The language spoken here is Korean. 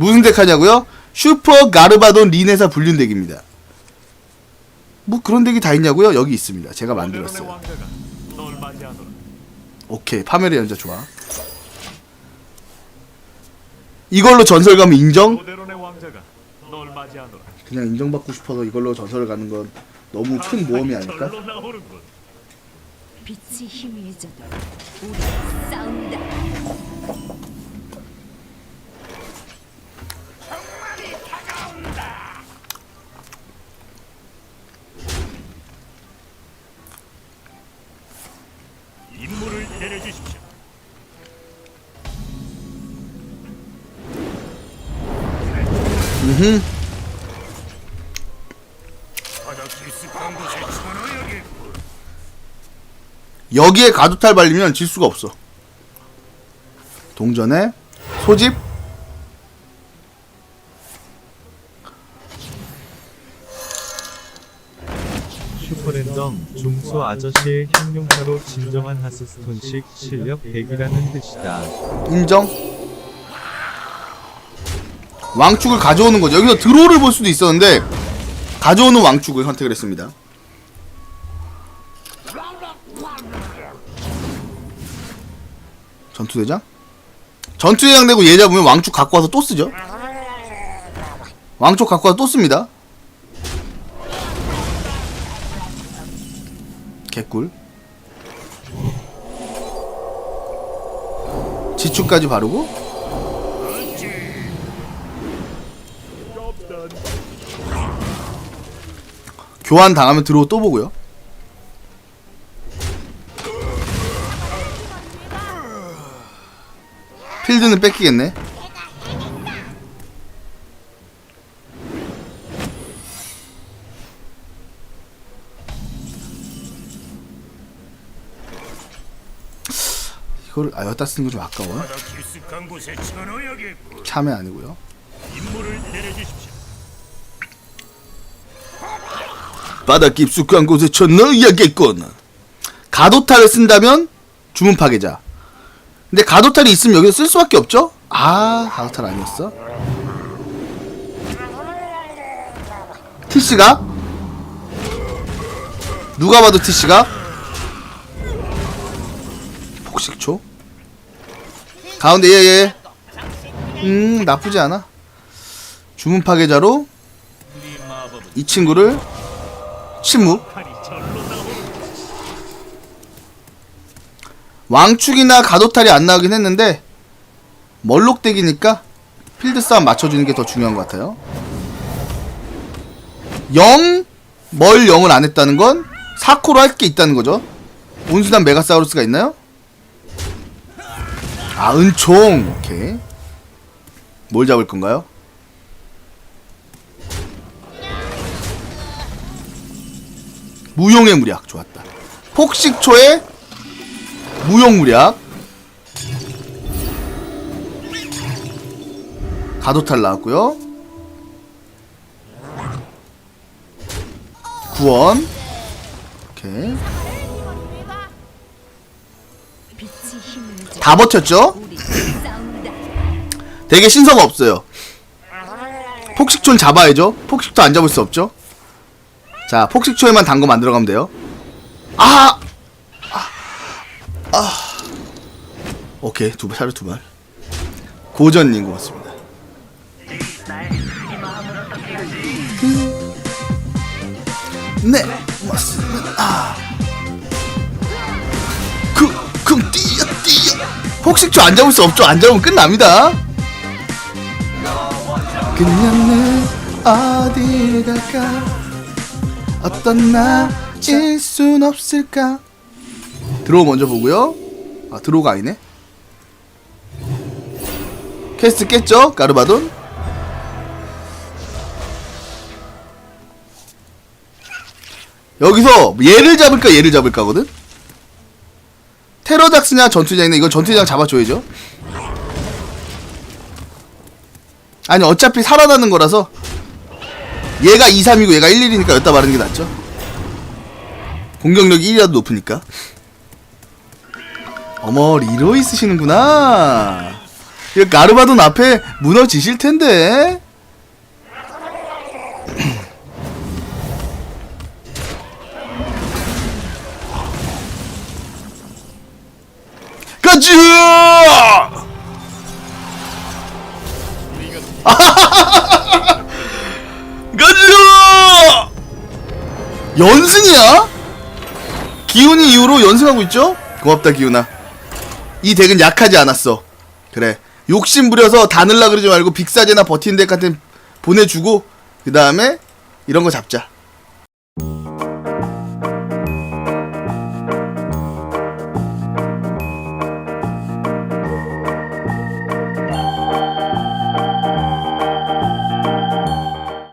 무슨 덱 하냐고요? 슈퍼 가르바돈 린에서 불린 덱입니다. 뭐 그런 덱이 다 있냐고요? 여기 있습니다. 제가 만들었어요. 오케이 파멸의 연자 좋아. 이걸로 전설 가면 인정? 그냥 인정받고 싶어서 이걸로 전설 가는 건 너무 큰 모험이 아닐까? 빛이 희미해져도 우리 싸운다. 음. 천하야겠군. 여기에 가두탈 발리면 질 수가 없어. 동전에 소집 슈퍼랜덤 중소 아저씨의 형용사로 진정한 하스스톤식 실력 100이라는 뜻이다. 인정. 왕축을 가져오는 거죠. 여기서 드로우를 볼 수도 있었는데 가져오는 왕축을 선택을 했습니다. 전투대장? 전투대장 되고 얘 잡으면 왕축 갖고 와서 또 쓰죠. 왕축 갖고 와서 또 씁니다. 개꿀. 지축까지 바르고 교환 당하면 들어오 또 보고요. 필드는 뺏기겠네. 이거를 아 여기다 쓰는 거 좀 아까워. 참여 아니고요. 임무를 내려주십시오. 바다 깊숙한 곳에 쳐 넣어야겠군. 가도탈을 쓴다면 주문 파괴자. 근데 가도탈이 있으면 여기서 쓸 수밖에 없죠? 아, 가도탈 아니었어? 티씨가? 누가 봐도 티씨가? 폭식초? 가운데 얘, 얘. 음, 나쁘지 않아. 주문 파괴자로 이 친구를 침묵. 왕축이나 가도탈이 안 나오긴 했는데 멀록덱이니까 필드 싸움 맞춰주는 게 더 중요한 것 같아요. 0, 멀 0을 안 했다는 건 4코로 할 게 있다는 거죠. 온수단 메가사우루스가 있나요? 아, 은총. 오케이. 뭘 잡을 건가요? 무용의 무략. 좋았다. 폭식초의 무용 무략 가도탈 나왔고요 구원 오케이 다 버텼죠? 되게 신서가 없어요 폭식초는 잡아야죠 폭식초 안 잡을 수 없죠 자 폭식초에만 단 거 만들어 가면 돼요 아! 아! 아! 오케이 두발 차례 두발 고전님 고맙습니다 네 맞습니다 아. 그, 그럼 뛰어 뛰어 폭식초 안 잡을 수 없죠 안 잡으면 끝납니다 그녀는 어디 갈까 어떤 나일 순 없을까? 드로우 먼저 보고요. 아 드로우가 아니네. 퀘스트 깼죠? 가르바돈? 여기서 얘를 잡을까 얘를 잡을까거든? 테러작스냐 전투장이냐 이건 전투장 잡아줘야죠. 아니 어차피 살아나는 거라서 얘가 2, 3이고 얘가 1, 1이니까 여기다 바르는 게 낫죠 공격력이 1이라도 높으니까 어머 리로이 쓰시는구나 이거 가르바돈 앞에 무너지실 텐데. 가자! 연승이야? 기훈이 이후로 연승하고 있죠? 고맙다 기훈아. 이 덱은 약하지 않았어. 그래. 욕심 부려서 다 넣으려 그러지 말고 빅사제나 버틴 덱 같은 보내주고 그 다음에 이런 거 잡자.